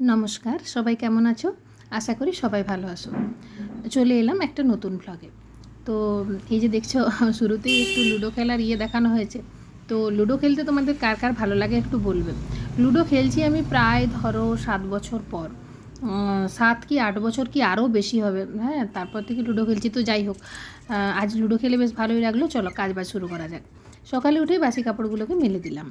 নমস্কার, সবাই কেমন আছো? আশা করি সবাই ভালো আছো। চলে এলাম একটা নতুন ভ্লগে তো এই যে দেখছ, শুরুতেই একটু লুডো খেলার ইয়ে দেখানো হয়েছে। তো লুডো খেলতে তোমাদের কার কার ভালো লাগে একটু বলবে? লুডো খেলছি আমি প্রায় ধরো সাত বছর পর। সাত কি আট বছর কি আরও বেশি হবে। হ্যাঁ তারপর থেকে লুডো খেলছি, তো যাই হোক। আজ লুডো খেলে বেশ ভালোই লাগল। চলো কাজ বাজ শুরু করা যাক। সকালে উঠেই বাসি কাপড়গুলোকে মেলে দিলাম।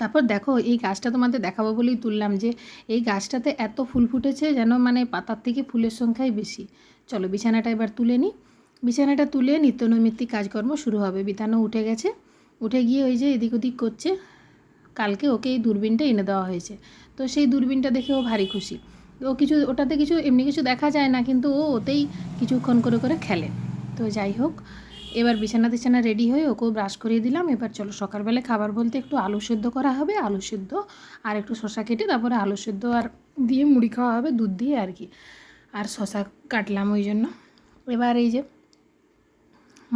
তারপর দেখো, এই গাছটা তোমাদের দেখাবো বলেই তুললাম যে, এই গাছটাতে এত ফুল ফুটেছে যেন মানে পাতার থেকে ফুলের সংখ্যাই বেশি। চলো বিছানাটা এবার তুলে নিই। বিছানাটা তুলে নিত্যনৈমিত্তিক কাজকর্ম শুরু হবে। বিতানো উঠে গেছে। উঠে গিয়ে ওই যে এদিক ওদিক করছে। কালকে ওকে এই দূরবীনটা এনে দেওয়া হয়েছে। তো সেই দূরবীনটা দেখে ও ভারী খুশি। ও কিছু, ওটাতে কিছু, এমনি কিছু দেখা যায় না, কিন্তু ও ওতেই কিছুক্ষণ করে করে খেলে। তো যাই হোক এবার বিছানা টিছানা রেডি হয়ে ওকেও ব্রাশ করিয়ে দিলাম। এবার চলো সকালবেলা খাবার বলতে একটু আলু সেদ্ধ করা হবে, আলু সেদ্ধ আর একটু শশা কেটে তারপরে আলু সেদ্ধ আর দিয়ে মুড়ি খাওয়া হবে, দুধ দিয়ে আর কি। আর শশা কাটলাম ওই জন্য। এবার এই যে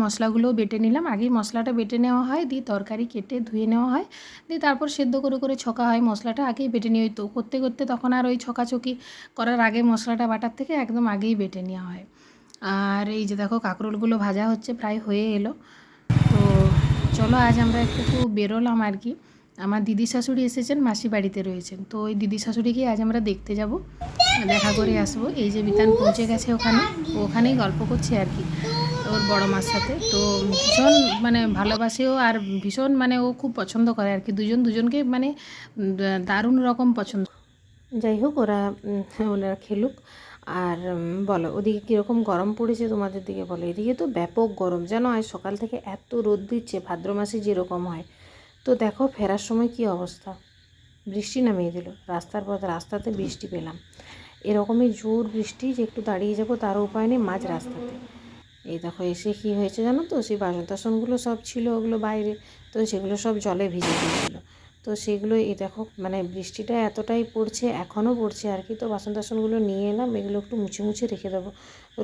মশলাগুলোও বেটে নিলাম। আগেই মশলাটা বেটে নেওয়া হয়, দিয়ে তরকারি কেটে ধুয়ে নেওয়া হয়, দিয়ে তারপর সেদ্ধ করে করে ছকা হয় মশলাটা আগেই বেটে নিয়ে তো করতে করতে তখন আর ওই ছকাছকি করার আগে মশলাটা বাটার থেকে একদম আগেই বেটে নেওয়া হয়। আর এই যে দেখো কাঁকরোলগুলো ভাজা হচ্ছে, প্রায় হয়ে এলো। তো চলো আজ আমরা একটু বেরোলাম আর কি। আমার দিদি শাশুড়ি এসেছেন, মাসি বাড়িতে রয়েছেন। তো ওই দিদি শাশুড়িকে আজ আমরা দেখতে যাব, দেখা করে আসব। এই যে বিতান পৌঁছে গেছে ওখানে ওখানেই গল্প করছে আর কি, ওর বড় মার সাথে। তো ভীষণ মানে ভালোবাসেও আর ভীষণ মানে ও খুব পছন্দ করে আর কি। দুজন দুজনকে মানে দারুণ রকম পছন্দ। যাই হোক, ওরা ওনারা খেলুক। আর বলো, ওদিকে কীরকম গরম পড়েছে তোমাদের দিকে? বলো, এদিকে তো ব্যাপক গরম। যেন আজ সকাল থেকে এত রোদ দিচ্ছে, ভাদ্র মাসে যেরকম হয়। তো দেখো, ফেরার সময় কি অবস্থা? বৃষ্টি নামিয়ে দিল। রাস্তার পথ, রাস্তাতে বৃষ্টি পেলাম। এরকমই জোর বৃষ্টি যে একটু দাঁড়িয়ে যাব তারও উপায় নেই মাঝ রাস্তাতে। এই দেখো, এসে কী হয়েছে জানো তো? সেই বাসন টাসনগুলো সব ছিল, ওগুলো বাইরে। তো সেগুলো সব জলে ভিজে গিয়েছিল। তো সেগুলো এই দেখো মানে বৃষ্টিটা এতটাই পড়ছে, এখনও পড়ছে আর কি। তো বাসন টাসনগুলো নিয়ে এলাম, এগুলো একটু মুছে মুছে রেখে দেবো।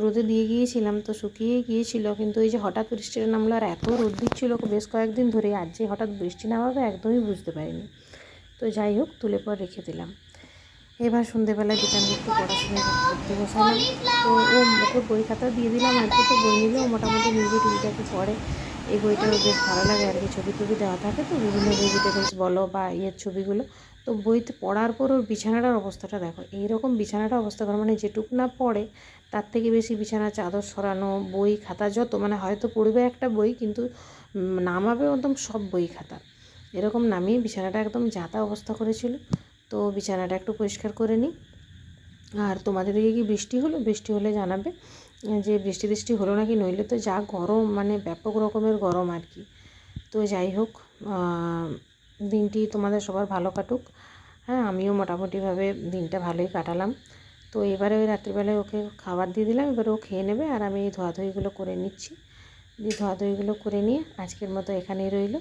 রোদে দিয়ে গিয়েছিলাম, তো শুকিয়ে গিয়েছিল, কিন্তু এই যে হঠাৎ বৃষ্টিটা নামলো আর এত রোদ দিচ্ছিল, বেশ কয়েকদিন ধরে আজ যে হঠাৎ বৃষ্টি নামাবে একদমই বুঝতে পারিনি। তো যাই হোক, তুলে পর রেখে দিলাম। এবার সন্ধেবেলায় বিতানকে একটু পড়াশোনা করতে বসালাম। তো ও ওকে বই খাতা দিয়ে দিলাম, আর তো বই নিলেও মোটামুটি নিজে টিভিটাকে পড়ে। এই বইটাও বেশ ভালো লাগে আর কি ছবি টবি দেওয়া থাকে তো, বিভিন্ন ভেজিটেবলস বলো বা ইয়ের ছবিগুলো। তো বইতে পড়ার পর ওর বিছানাটার অবস্থাটা দেখো, এইরকম বিছানাটা অবস্থা করে মানে যেটুক না পড়ে, তার থেকে বেশি বিছানা চাদর সরানো, বই খাতা যত মানে হয়তো পড়বে একটা বই, কিন্তু নামাবে একদম সব বই খাতা। এরকম নামিয়ে বিছানাটা একদম যাতা অবস্থা করেছিল। তো বিছানাটা একটু পরিষ্কার করে নিই। আর তোমাদের দিকে কি বৃষ্টি হলো? বৃষ্টি হলে জানাবে। যে বৃষ্টি বৃষ্টি হলো নাকি নইলে তো যা গরম মানে ব্যাপক রকমের গরম আর কি। তো যাই হোক দিনটি তোমাদের সবার ভালো কাটুক। হ্যাঁ আমিও মোটামুটিভাবে দিনটা ভালোই কাটালাম। তো এবারে ওই রাত্রিবেলায় ওকে খাবার দিয়ে দিলাম, এবারে ও খেয়ে নেবে আর আমি এই ধোয়াধুয়িগুলো করে নিচ্ছি। দিয়ে ধোয়াধুয়িগুলো করে নিয়ে আজকের মতো এখানেই রইল।